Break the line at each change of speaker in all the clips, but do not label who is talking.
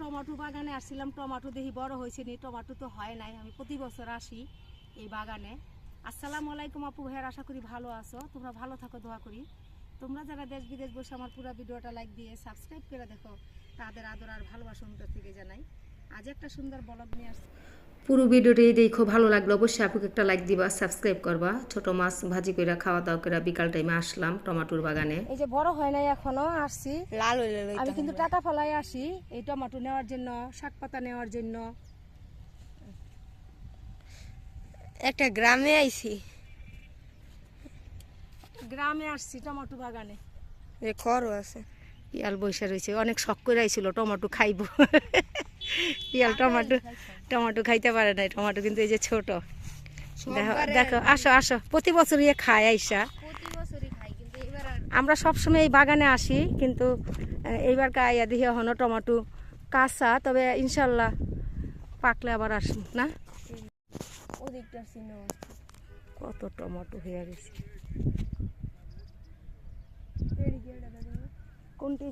Tomato বাগানে আসছিলাম, tomato দেখি বড় হয়েছে নি, টমাটো তো হয় নাই, আমি প্রতি বছর আসি এই বাগানে। আসসালামু আলাইকুম আপু ভাইয়ার, আশা করি ভালো আছো, তোমরা ভালো থাকো, দোয়া করি। তোমরা যারা দেশ বিদেশ বসে আমার পুরো ভিডিওটা লাইক দিয়ে সাবস্ক্রাইব করে দেখো, তাদের আদর আর ভালোবাসা থেকে জানাই। আজ একটা সুন্দর ব্লগ নিয়ে আসছি।
পুরো ভিডিওটি দেখো ভালো লাগল অবশ্যই আপুকে একটা লাইক দিবা সাবস্ক্রাইব করবা। ছোট মাছ ভাজি করে খাওয়া দাওয়া করে বিকাল টাইমে আসলাম টমাটোর বাগানে।
এই যে বড় হয় নাই এখনও আসছি।
লাল হইলে
আমি কিন্তু টাকা ফলাই আসি এই টমেটো নেওয়ার জন্য শাক পাতা নেওয়ার জন্য।
একটা গ্রামে আইছি।
গ্রামে আসছি টমেটো বাগানে।
যে খড়ও আছে।
পিয়াল বৈশা রয়েছে অনেক শখ করে আইছিল টমাটো খাইব। পিয়াল টমাটো টমাটো খাইতে পারে নাই টমাটো কিন্তু এই যে ছোট। দেখো দেখো আসো আসো প্রতি বছর ইয়ে খায় আইসা। আমরা সবসময় এই বাগানে আসি কিন্তু এইবার কাইয়া দিয়ে হনো টমাটো কাঁচা তবে ইনশাল্লাহ পাকলে আবার আসুন না? কত টমেটো হয়ে গেছে। কোনটি?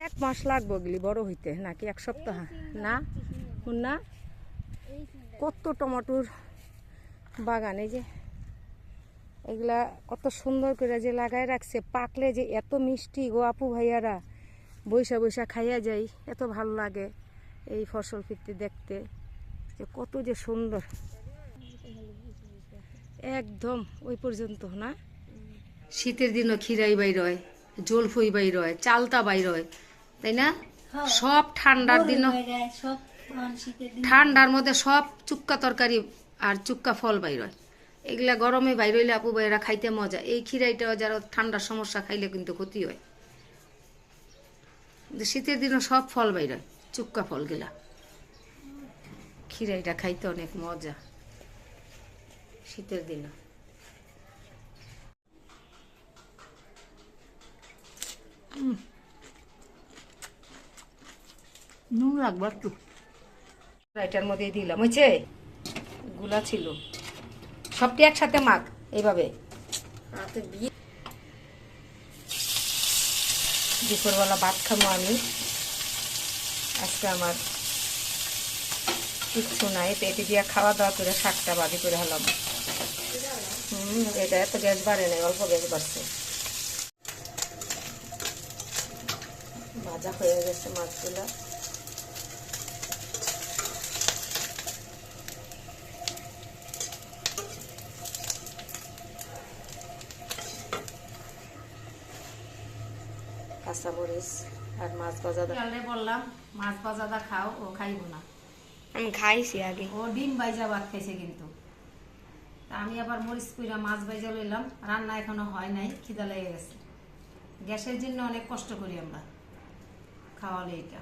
এক মাস লাগবো গেলি বড় হইতে নাকি এক সপ্তাহ? না? শুন না কত টমেটোর বাগান এই যে এগুলা কত সুন্দর করে যে লাগাই রাখছে পাকলে যে এত মিষ্টি গো আপু ভাইয়ারা বৈশা বৈশা খাইয়া যাই এত ভালো লাগে এই ফসল ফিরতে দেখতে যে কত যে সুন্দর। একদম ওই পর্যন্ত না? শীতের দিনও খিরাই বাইর হয় জলফই বাইর হয় চালতা বাইর হয় তাই না? সব ঠান্ডার দিনও ঠান্ডার মধ্যে সব চুক্কা তরকারি আর চুক্কা ফল বাইর হয়। এগুলা গরমে বাইর হইলে আপু ভাইরা খাইতে মজা। এই খিরাইটাও যারা ঠান্ডার সমস্যা খাইলে কিন্তু ক্ষতি হয়। শীতের দিনও সব ফল বাইর হয় চুক্কা ফলগুলা। খিরাইটা খাইতে অনেক মজা শীতের দিনে নুন রাখব একটু। এটার মধ্যে দিলাম হয়েছে? গুলা ছিল। সবটি একসাথে মাখ এইভাবে।
হাতে বিয়ে
দুপুরবেলা ভাত খাব আমি। আজকে আমার কিচ্ছু নাই পেটে দিয়ে খাওয়া দাওয়া করে শাকটা বাদি করে হলাম। হুম এটা এত গ্যাস বাড়ে নাই অল্প গ্যাস বাড়ছে। ভাজা হয়ে গেছে মাছগুলা। কাঁচামরিচ আর মাছ ভাজাদা। বললাম মাছ ভাজাদা খাও ও খাইব না।
আমি খাইছি আগে।
ও ডিম বাইজা ভাত খাইছে কিন্তু। আমি আবার মরিচ পুইরা মাছ বাইজা লইলাম রান্না এখনও হয় নাই খিদা লেগে গেছে। গ্যাসের জন্য অনেক কষ্ট করি আমরা। খাওয়ালে এটা।